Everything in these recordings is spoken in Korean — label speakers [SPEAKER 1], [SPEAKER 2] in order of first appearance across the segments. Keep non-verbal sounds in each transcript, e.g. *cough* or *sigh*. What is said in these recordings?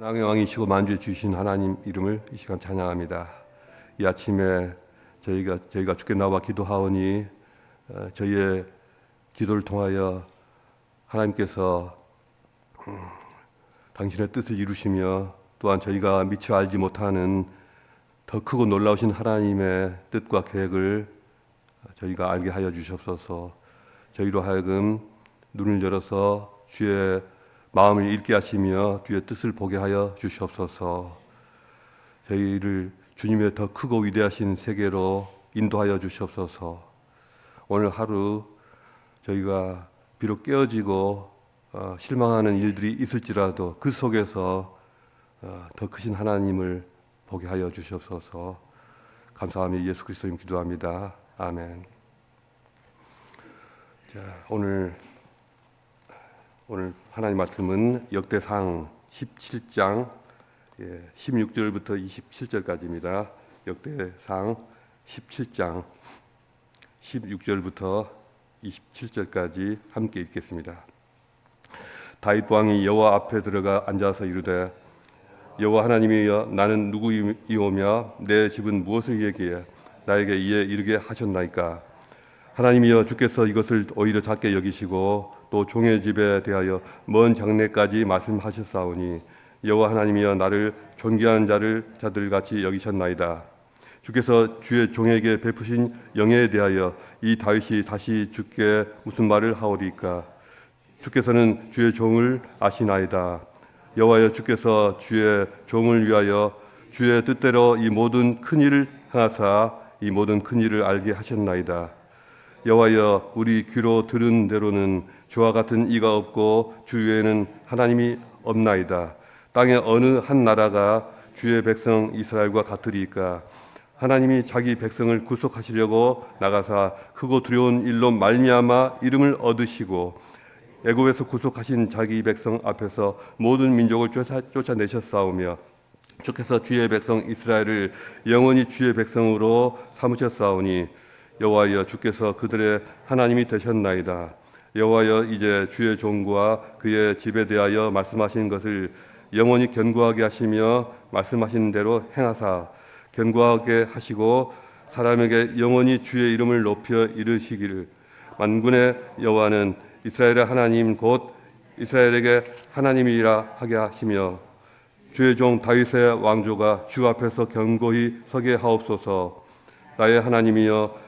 [SPEAKER 1] 왕의 왕이시고 만주에 주신 하나님 이름을 이 시간 찬양합니다. 이 아침에 저희가 저희가 주께 나와 기도하오니 어, 저희의 기도를 통하여 하나님께서 음, 당신의 뜻을 이루시며 또한 저희가 미처 알지 못하는 더 크고 놀라우신 하나님의 뜻과 계획을 저희가 알게 하여 주시옵소서. 저희로 하여금 눈을 열어서 주의 마음을 읽게 하시며 주의 뜻을 보게 하여 주시옵소서. 저희를 주님의 더 크고 위대하신 세계로 인도하여 주시옵소서. 오늘 하루 저희가 비록 깨어지고 어, 실망하는 일들이 있을지라도 그 속에서 어, 더 크신 하나님을 보게 하여 주시옵소서. 감사하며 예수 그리스도님 기도합니다. 아멘. 자, 오늘 오늘 하나님 말씀은 역대상 17장 16절부터 27절까지입니다. 역대상 17장 16절부터 27절까지 함께 읽겠습니다. 다윗 왕이 여호와 앞에 들어가 앉아서 이르되 여호와 하나님이여 나는 누구이오며 내 집은 무엇을 얘기해 나에게 이에 이르게 하셨나이까 하나님이여 주께서 이것을 오히려 작게 여기시고 또 종의 집에 대하여 먼 장래까지 말씀하셨사오니 여호와 하나님이여 나를 존귀한 자를 자들 같이 여기셨나이다. 주께서 주의 종에게 베푸신 영예에 대하여 이 다윗이 다시 주께 무슨 말을 하오리까? 주께서는 주의 종을 아시나이다. 여호와여 주께서 주의 종을 위하여 주의 뜻대로 이 모든 큰 일을 행하사 이 모든 큰 일을 알게 하셨나이다. 여호와여 우리 귀로 들은 대로는 주와 같은 이가 없고 주 위에는 하나님이 없나이다. 땅에 어느 한 나라가 주의 백성 이스라엘과 같으리까? 하나님이 자기 백성을 구속하시려고 나가사 크고 두려운 일로 말미암아 이름을 얻으시고 애굽에서 구속하신 자기 백성 앞에서 모든 민족을 쫓아, 쫓아내셨사오며 주께서 주의 백성 이스라엘을 영원히 주의 백성으로 삼으셨사오니 여호와여 주께서 그들의 하나님이 되셨나이다. 여호와여 이제 주의 종과 그의 집에 대하여 말씀하신 것을 영원히 견고하게 하시며 말씀하신 대로 행하사 견고하게 하시고 사람에게 영원히 주의 이름을 높여 이르시기를. 만군의 여호와는 이스라엘의 하나님 곧 이스라엘에게 하나님이라 하게 하시며 주의 종 다윗의 왕조가 주 앞에서 견고히 서게 하옵소서. 나의 하나님이여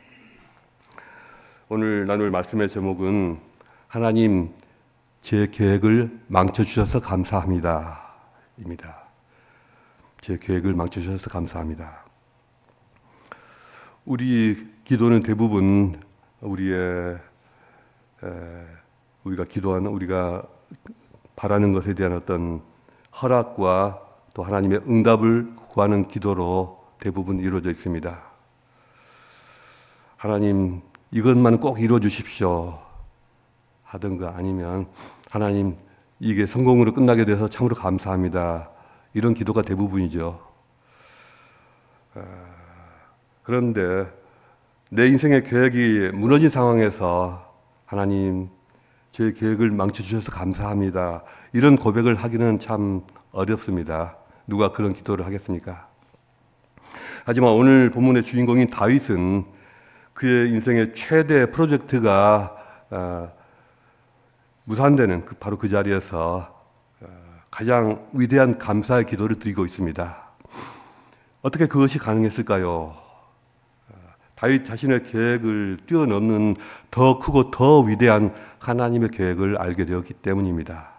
[SPEAKER 1] 오늘 나눌 말씀의 제목은 하나님 제 계획을 망쳐 주셔서 감사합니다. 입니다. 제 계획을 망쳐 주셔서 감사합니다. 우리 기도는 대부분 우리의 에, 우리가 기도하는 우리가 바라는 것에 대한 어떤 허락과 또 하나님의 응답을 구하는 기도로 대부분 이루어져 있습니다. 하나님 이것만 꼭 이루어 주십시오. 하든가 아니면 하나님 이게 성공으로 끝나게 돼서 참으로 감사합니다. 이런 기도가 대부분이죠. 그런데 내 인생의 계획이 무너진 상황에서 하나님 제 계획을 망쳐 주셔서 감사합니다. 이런 고백을 하기는 참 어렵습니다. 누가 그런 기도를 하겠습니까? 하지만 오늘 본문의 주인공인 다윗은 그의 인생의 최대 프로젝트가 어, 무산되는 그 바로 그 자리에서 어, 가장 위대한 감사의 기도를 드리고 있습니다. 어떻게 그것이 가능했을까요? 어, 다윗 자신의 계획을 뛰어넘는 더 크고 더 위대한 하나님의 계획을 알게 되었기 때문입니다.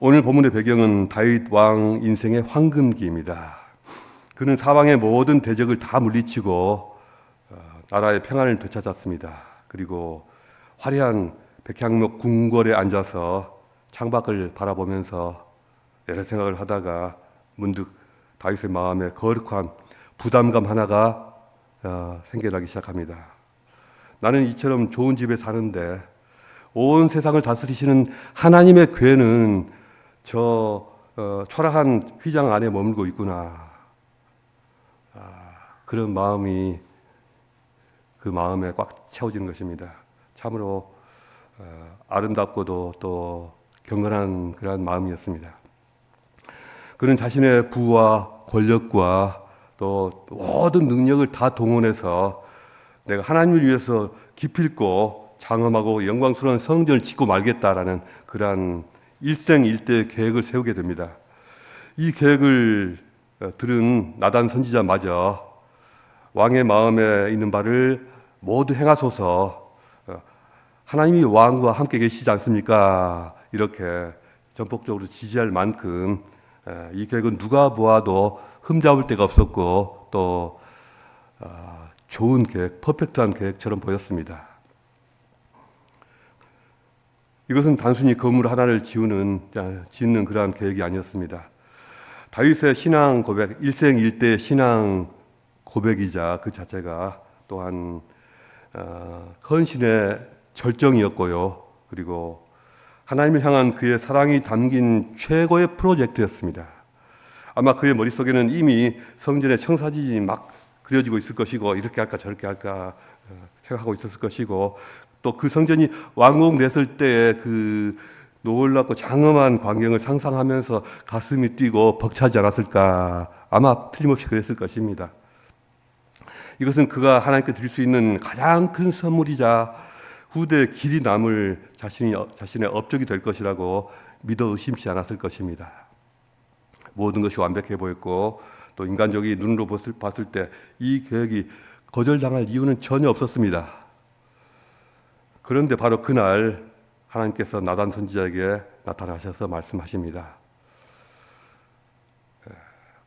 [SPEAKER 1] 오늘 본문의 배경은 다윗 왕 인생의 황금기입니다. 그는 사방의 모든 대적을 다 물리치고 나라의 평안을 되찾았습니다. 그리고 화려한 백향목 궁궐에 앉아서 창밖을 바라보면서 여러 생각을 하다가 문득 다윗의 마음에 거룩한 부담감 하나가 어, 생겨나기 시작합니다. 나는 이처럼 좋은 집에 사는데 온 세상을 다스리시는 하나님의 괴는 저 어, 초라한 휘장 안에 머물고 있구나. 아, 그런 마음이 그 마음에 꽉 채워지는 것입니다. 참으로 어, 아름답고도 또 경건한 그러한 마음이었습니다. 그는 자신의 부와 권력과 또 모든 능력을 다 동원해서 내가 하나님을 위해서 기필코 장엄하고 영광스러운 성전을 짓고 말겠다라는 그러한 일생일대 계획을 세우게 됩니다. 이 계획을 어, 들은 나단 선지자마저 왕의 마음에 있는 바를 모두 행하소서 어, 하나님이 왕과 함께 계시지 않습니까? 이렇게 전폭적으로 지지할 만큼 어, 이 계획은 누가 보아도 흠잡을 데가 없었고 또 좋은 계획, 퍼펙트한 계획처럼 보였습니다. 이것은 단순히 건물 하나를 지우는 짓는 그러한 계획이 아니었습니다. 다윗의 신앙 고백, 일생일대 신앙 고백이자 그 자체가 또한 어, 헌신의 절정이었고요. 그리고 하나님을 향한 그의 사랑이 담긴 최고의 프로젝트였습니다. 아마 그의 머릿속에는 이미 성전의 청사진이 막 그려지고 있을 것이고 이렇게 할까 저렇게 할까 어, 생각하고 있었을 것이고 또 그 성전이 완공됐을 때의 그 놀랍고 장엄한 광경을 상상하면서 가슴이 뛰고 벅차지 않았을까 아마 틀림없이 그랬을 것입니다. 이것은 그가 하나님께 드릴 수 있는 가장 큰 선물이자 후대 길이 남을 자신이 자신의 업적이 될 것이라고 믿어 의심치 않았을 것입니다. 모든 것이 완벽해 보였고 또 인간적인 눈으로 봤을 때 이 계획이 거절당할 이유는 전혀 없었습니다. 그런데 바로 그날 하나님께서 나단 선지자에게 나타나셔서 말씀하십니다.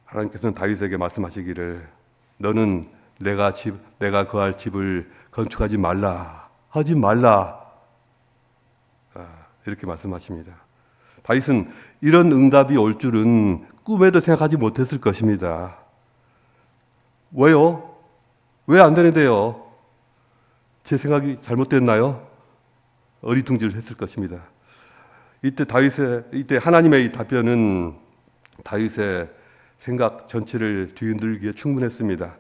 [SPEAKER 1] 하나님께서는 다윗에게 말씀하시기를 너는 내가 집 내가 거할 집을 건축하지 말라 하지 말라 아, 이렇게 말씀하십니다. 다윗은 이런 응답이 올 줄은 꿈에도 생각하지 못했을 것입니다. 왜요? 왜 안 되는데요? 제 생각이 잘못됐나요? 어리둥절 했을 것입니다. 이때 다윗의 이때 하나님의 이 답변은 다윗의 생각 전체를 뒤흔들기에 충분했습니다.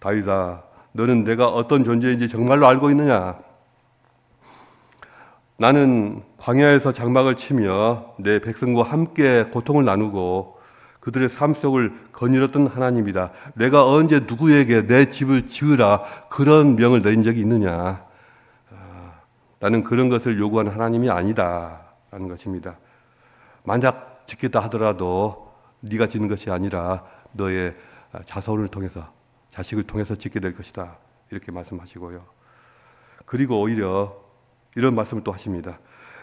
[SPEAKER 1] 다윗아, 너는 내가 어떤 존재인지 정말로 알고 있느냐? 나는 광야에서 장막을 치며 내 백성과 함께 고통을 나누고 그들의 삶 속을 거닐었던 하나님이다. 내가 언제 누구에게 내 집을 지으라 그런 명을 내린 적이 있느냐? 아, 나는 그런 것을 요구하는 하나님이 아니다. 라는 것입니다. 만약 짓겠다 하더라도 네가 짓는 것이 아니라 너의 자손을 통해서 자식을 통해서 짓게 될 것이다. 이렇게 말씀하시고요. 그리고 오히려 이런 말씀을 또 하십니다.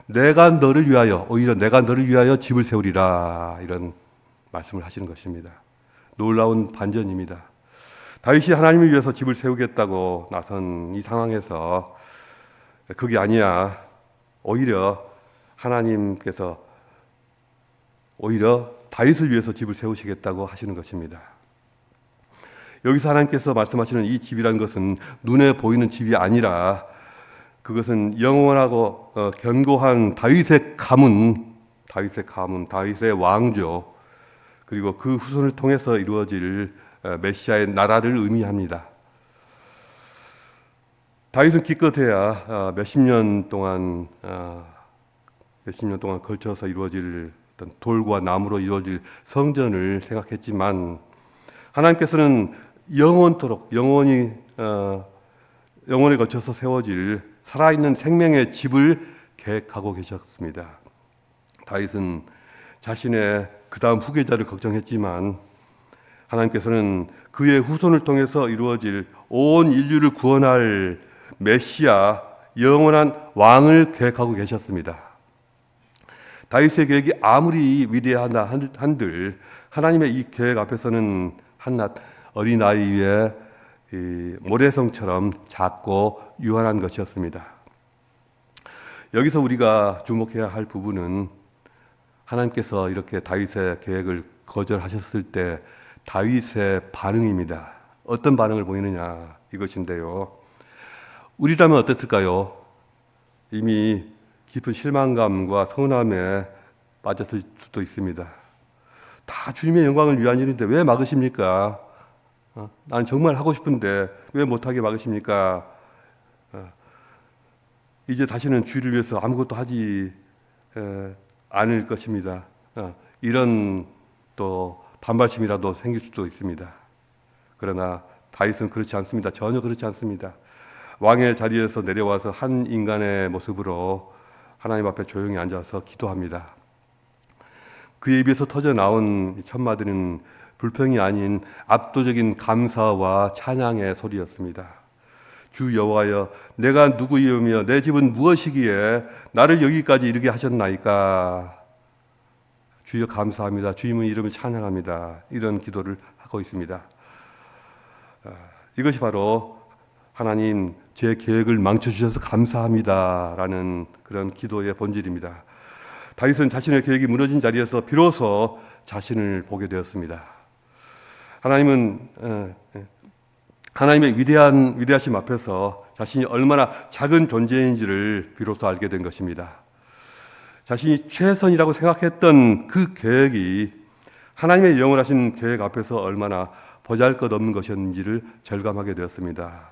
[SPEAKER 1] 내가 너를 위하여 오히려 내가 너를 위하여 집을 세우리라 이런 말씀을 하시는 것입니다. 놀라운 반전입니다. 다윗이 하나님을 위해서 집을 세우겠다고 나선 이 상황에서 그게 아니야. 오히려 하나님께서 오히려 다윗을 위해서 집을 세우시겠다고 하시는 것입니다. 여기서 하나님께서 말씀하시는 이 집이라는 것은 눈에 보이는 집이 아니라 그것은 영원하고 어, 견고한 다윗의 가문, 다윗의 가문, 다윗의 왕조, 그리고 그 후손을 통해서 이루어질 어, 메시아의 나라를 의미합니다. 다윗은 기껏해야 어, 몇십 년 동안 몇십 년 동안 걸쳐서 이루어질 어떤 돌과 나무로 이루어질 성전을 생각했지만 하나님께서는 영원토록 영원히 어, 영원에 거쳐서 세워질 살아있는 생명의 집을 계획하고 계셨습니다. 다윗은 자신의 그 다음 후계자를 걱정했지만 하나님께서는 그의 후손을 통해서 이루어질 온 인류를 구원할 메시아 영원한 왕을 계획하고 계셨습니다. 다윗의 계획이 아무리 위대하다 한들 하나님의 이 계획 앞에서는 한낱 어린 아이의 모래성처럼 작고 유한한 것이었습니다. 여기서 우리가 주목해야 할 부분은 하나님께서 이렇게 다윗의 계획을 거절하셨을 때 다윗의 반응입니다. 어떤 반응을 보이느냐 이것인데요. 우리라면 어땠을까요? 이미 깊은 실망감과 서운함에 빠졌을 수도 있습니다. 다 주님의 영광을 위한 일인데 왜 막으십니까? 어, 난 정말 하고 싶은데 왜 못하게 막으십니까? 어, 이제 다시는 주를 위해서 아무것도 하지 에, 않을 것입니다. 어, 이런 또 반발심이라도 생길 수도 있습니다. 그러나 다윗은 그렇지 않습니다. 전혀 그렇지 않습니다. 왕의 자리에서 내려와서 한 인간의 모습으로 하나님 앞에 조용히 앉아서 기도합니다. 그의 입에서 터져 나온 천마들은 불평이 아닌 압도적인 감사와 찬양의 소리였습니다. 주 여호와여 내가 누구이며 내 집은 무엇이기에 나를 여기까지 이르게 하셨나이까 주여 감사합니다. 주님의 이름을 찬양합니다. 이런 기도를 하고 있습니다. 아, 이것이 바로 하나님 제 계획을 망쳐주셔서 감사합니다라는 그런 기도의 본질입니다. 다윗은 자신의 계획이 무너진 자리에서 비로소 자신을 보게 되었습니다. 하나님은 어, 하나님의 위대한 위대하심 앞에서 자신이 얼마나 작은 존재인지를 비로소 알게 된 것입니다. 자신이 최선이라고 생각했던 그 계획이 하나님의 영원하신 계획 앞에서 얼마나 보잘것없는 것이었는지를 절감하게 되었습니다.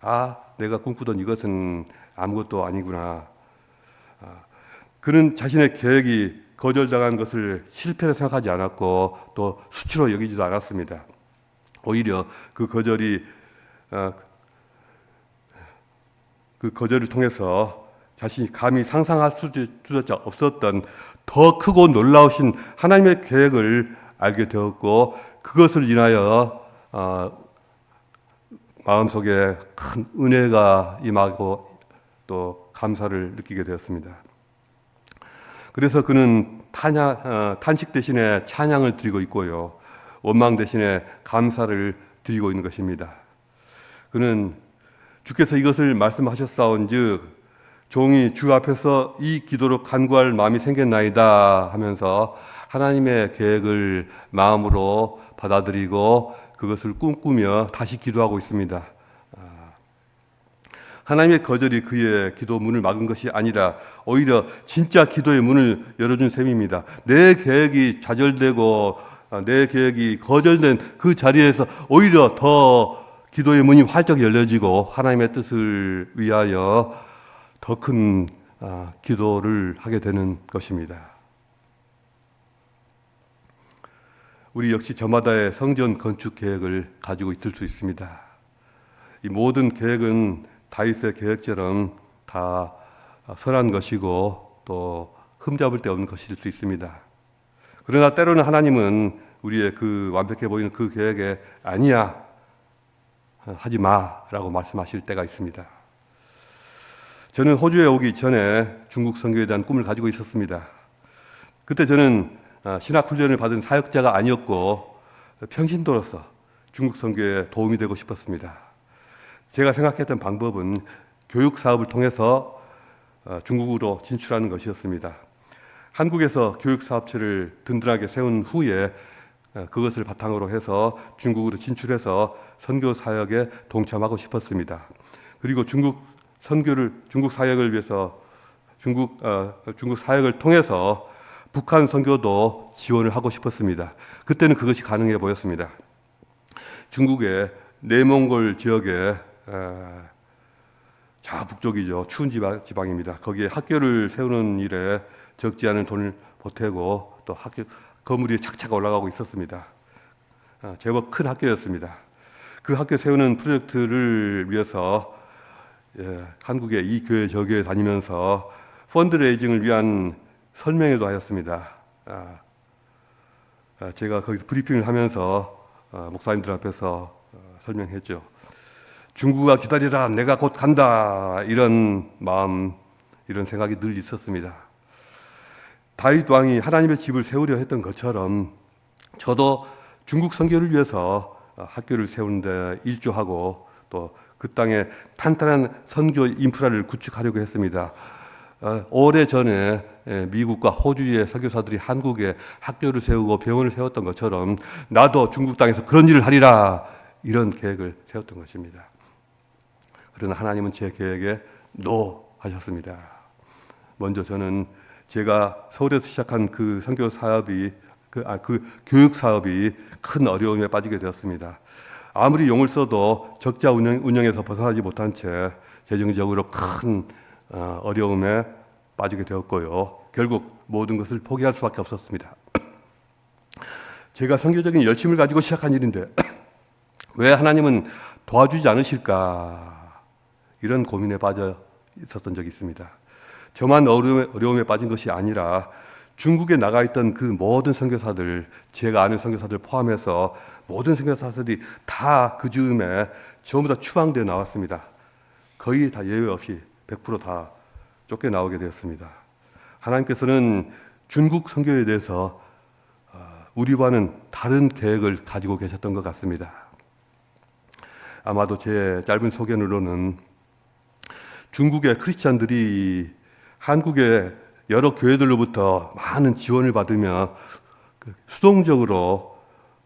[SPEAKER 1] 아, 내가 꿈꾸던 이것은 아무것도 아니구나. 아, 그는 자신의 계획이 거절당한 것을 실패로 생각하지 않았고 또 수치로 여기지도 않았습니다. 오히려 그 거절이 어, 그 거절을 통해서 자신이 감히 상상할 수조차 없었던 더 크고 놀라우신 하나님의 계획을 알게 되었고 그것을 인하여 어, 마음속에 큰 은혜가 임하고 또 감사를 느끼게 되었습니다. 그래서 그는 탄야, 어, 탄식 대신에 찬양을 드리고 있고요. 원망 대신에 감사를 드리고 있는 것입니다. 그는 주께서 이것을 말씀하셨사온즉 종이 주 앞에서 이 기도로 간구할 마음이 생겼나이다 하면서 하나님의 계획을 마음으로 받아들이고 그것을 꿈꾸며 다시 기도하고 있습니다. 아, 하나님의 거절이 그의 기도 문을 막은 것이 아니라 오히려 진짜 기도의 문을 열어준 셈입니다. 내 계획이 좌절되고 아, 내 계획이 거절된 그 자리에서 오히려 더 기도의 문이 활짝 열려지고 하나님의 뜻을 위하여 더큰 아, 기도를 하게 되는 것입니다. 우리 역시 저마다의 성전 건축 계획을 가지고 있을 수 있습니다. 이 모든 계획은 다윗의 계획처럼 다 선한 것이고 또 흠잡을 데 없는 것일 수 있습니다. 그러나 때로는 하나님은 우리의 그 완벽해 보이는 그 계획에 아니야 하지 마라고 말씀하실 때가 있습니다. 저는 호주에 오기 전에 중국 선교에 대한 꿈을 가지고 있었습니다. 그때 저는 아, 신학 훈련을 받은 사역자가 아니었고 평신도로서 중국 선교에 도움이 되고 싶었습니다. 제가 생각했던 방법은 교육 사업을 통해서 어, 중국으로 진출하는 것이었습니다. 한국에서 교육 사업체를 든든하게 세운 후에 어, 그것을 바탕으로 해서 중국으로 진출해서 선교 사역에 동참하고 싶었습니다. 그리고 중국 선교를 중국 사역을 위해서 중국 어, 중국 사역을 통해서 북한 선교도 지원을 하고 싶었습니다. 그때는 그것이 가능해 보였습니다. 중국의 내몽골 지역에 자 북쪽이죠. 추운 지방, 입니다 거기에 학교를 세우는 일에 적지 않은 돈을 보태고 또 학교 건물이 착착 올라가고 있었습니다. 아, 제법 큰 학교였습니다. 그 학교 세우는 프로젝트를 위해서 예, 한국에 이 교회 저 교회 다니면서 펀드레이징을 위한 설명회도 하였습니다. 아, 아, 제가 거기서 브리핑을 하면서 아, 목사님들 앞에서 어, 설명했죠. 중국아 기다리라, 내가 곧 간다 이런 마음, 이런 생각이 늘 있었습니다. 다윗 왕이 하나님의 집을 세우려 했던 것처럼 저도 중국 선교를 위해서 어, 학교를 세우는데 일조하고 또 그 땅에 탄탄한 선교 인프라를 구축하려고 했습니다. 어, 오래 전에 예, 미국과 호주의 선교사들이 한국에 학교를 세우고 병원을 세웠던 것처럼 나도 중국 땅에서 그런 일을 하리라 이런 계획을 세웠던 것입니다. 그러나 하나님은 제 계획에 노 하셨습니다. 먼저 저는 제가 서울에서 시작한 그 선교 사업이 그, 아, 그 교육 사업이 큰 어려움에 빠지게 되었습니다. 아무리 용을 써도 적자 운영, 운영에서 벗어나지 못한 채 재정적으로 큰 어, 어려움에 빠지게 되었고요. 결국 모든 것을 포기할 수밖에 없었습니다. *clears throat* 제가 성교적인 열심을 가지고 시작한 일인데 *clears throat* 왜 하나님은 도와주지 않으실까 이런 고민에 빠져 있었던 적이 있습니다. 저만 어려움에, 어려움에 빠진 것이 아니라 중국에 나가 있던 그 모든 선교사들, 제가 아는 선교사들 포함해서 모든 선교사들이 다 그 즈음에 전부 다 추방되어 나왔습니다. 거의 다 예외 없이 100%다 쫓겨 나오게 되었습니다. 하나님께서는 중국 선교에 대해서 어, 우리와는 다른 계획을 가지고 계셨던 것 같습니다. 아마도 제 짧은 소견으로는 중국의 크리스찬들이 한국의 여러 교회들로부터 많은 지원을 받으며 그 수동적으로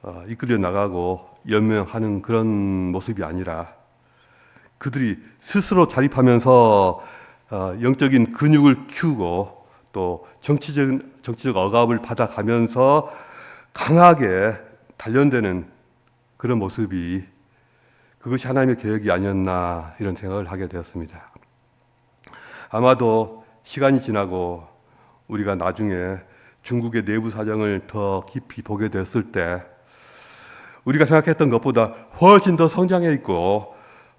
[SPEAKER 1] 어, 이끌려 나가고 연명하는 그런 모습이 아니라 그들이 스스로 자립하면서 어, 영적인 근육을 키우고 또 정치적 정치적 억압을 받아가면서 강하게 단련되는 그런 모습이 그것이 하나님의 계획이 아니었나 이런 생각을 하게 되었습니다. 아마도 시간이 지나고 우리가 나중에 중국의 내부 사정을 더 깊이 보게 됐을 때 우리가 생각했던 것보다 훨씬 더 성장해 있고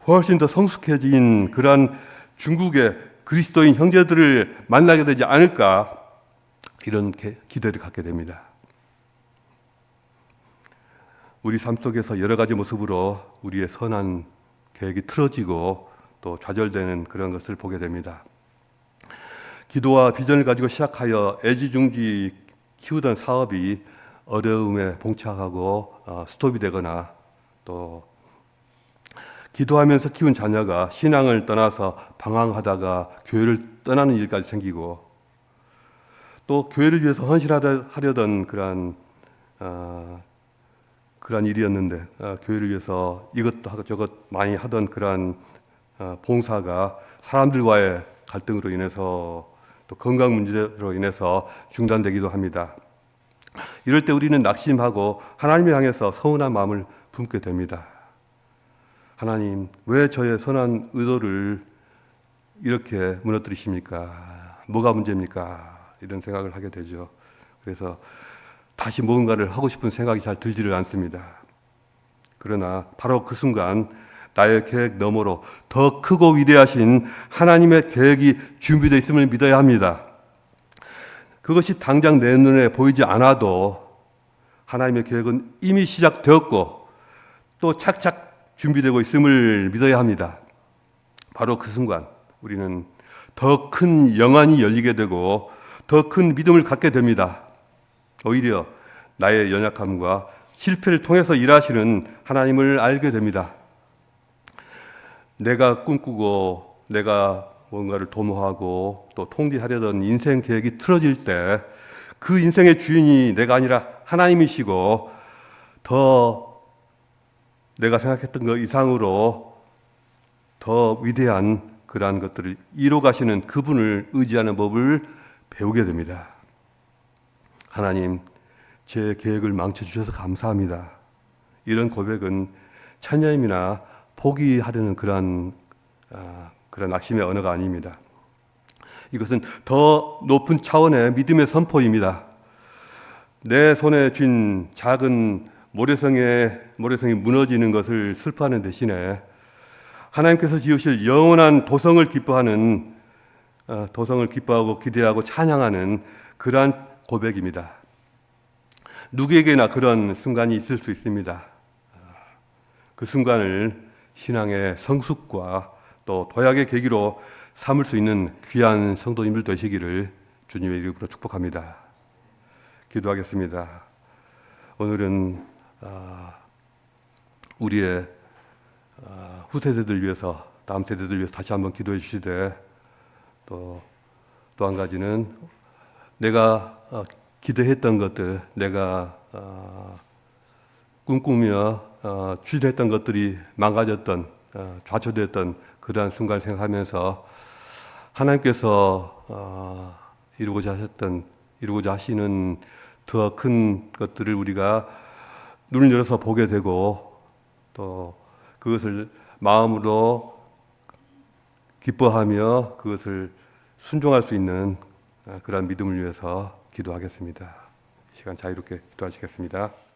[SPEAKER 1] 훨씬 더 성숙해진 그러한 중국의 그리스도인 형제들을 만나게 되지 않을까 이런 기대를 갖게 됩니다. 우리 삶 속에서 여러 가지 모습으로 우리의 선한 계획이 틀어지고 또 좌절되는 그런 것을 보게 됩니다. 기도와 비전을 가지고 시작하여 애지중지 키우던 사업이 어려움에 봉착하고 어, 스톱이 되거나 또 기도하면서 키운 자녀가 신앙을 떠나서 방황하다가 교회를 떠나는 일까지 생기고 또 교회를 위해서 헌신하려던 그러한 어, 그러한 일이었는데 어, 교회를 위해서 이것도 저것 많이 하던 그러한 어, 봉사가 사람들과의 갈등으로 인해서 또 건강 문제로 인해서 중단되기도 합니다. 이럴 때 우리는 낙심하고 하나님을 향해서 서운한 마음을 품게 됩니다. 하나님, 왜 저의 선한 의도를 이렇게 무너뜨리십니까? 뭐가 문제입니까? 이런 생각을 하게 되죠. 그래서 다시 뭔가를 하고 싶은 생각이 잘 들지를 않습니다. 그러나 바로 그 순간 나의 계획 너머로 더 크고 위대하신 하나님의 계획이 준비되어 있음을 믿어야 합니다. 그것이 당장 내 눈에 보이지 않아도 하나님의 계획은 이미 시작되었고 또 착착 준비되고 있음을 믿어야 합니다. 바로 그 순간 우리는 더 큰 영안이 열리게 되고 더 큰 믿음을 갖게 됩니다. 오히려 나의 연약함과 실패를 통해서 일하시는 하나님을 알게 됩니다. 내가 꿈꾸고 내가 뭔가를 도모하고 또 통제하려던 인생 계획이 틀어질 때 그 인생의 주인이 내가 아니라 하나님이시고 더 내가 생각했던 것 이상으로 더 위대한 그러한 것들을 이뤄 가시는 그분을 의지하는 법을 배우게 됩니다. 하나님, 제 계획을 망쳐 주셔서 감사합니다. 이런 고백은 찬양이나 포기하려는 그러한 아, 그런 낙심의 언어가 아닙니다. 이것은 더 높은 차원의 믿음의 선포입니다. 내 손에 쥔 작은 모래성의 모래성이 무너지는 것을 슬퍼하는 대신에 하나님께서 지으실 영원한 도성을 기뻐하는 어, 도성을 기뻐하고 기대하고 찬양하는 그러한 고백입니다. 누구에게나 그런 순간이 있을 수 있습니다. 그 순간을 신앙의 성숙과 또 도약의 계기로 삼을 수 있는 귀한 성도님들 되시기를 주님의 이름으로 축복합니다. 기도하겠습니다. 오늘은 아, 우리의 아, 후세대들 위해서 다음 세대들 위해서 다시 한번 기도해 주시되 또 또 한 가지는 내가 어, 기대했던 것들, 내가 어, 꿈꾸며 어, 추진했던 것들이 망가졌던 어, 좌초됐던 그러한 순간을 생각하면서 하나님께서 어, 이루고자 하셨던 이루고자 하시는 더 큰 것들을 우리가 눈을 열어서 보게 되고 또 그것을 마음으로 기뻐하며 그것을 순종할 수 있는 어, 그러한 믿음을 위해서 기도하겠습니다. 이 시간 자유롭게 기도하시겠습니다.